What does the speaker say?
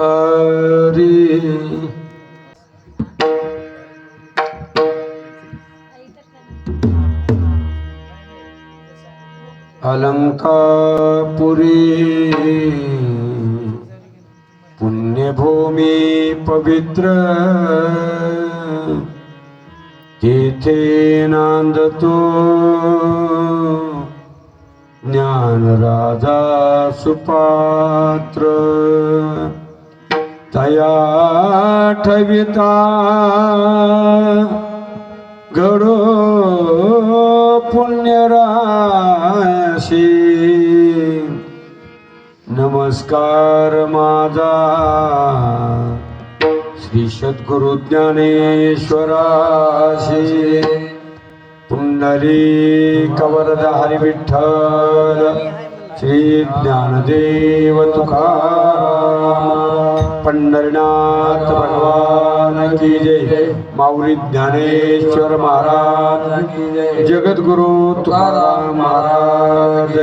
हरी। अलंकापुरी। पुण्यभूमी पवित्र। तेथे नांदतो ज्ञानराजा सुपात्र। तया ठविता घडो पुण्यराशी. नमस्कार माझा श्री सद्गुरु ज्ञानेश्वराशी. पुंडरी कवरद हरी विठ्ठल श्री ज्ञानदेव तुकाराम. पंढरीनाथ भगवान की जय. माऊली ज्ञानेश्वर महाराज. की जय जगद्गुरु तुकाराम महाराज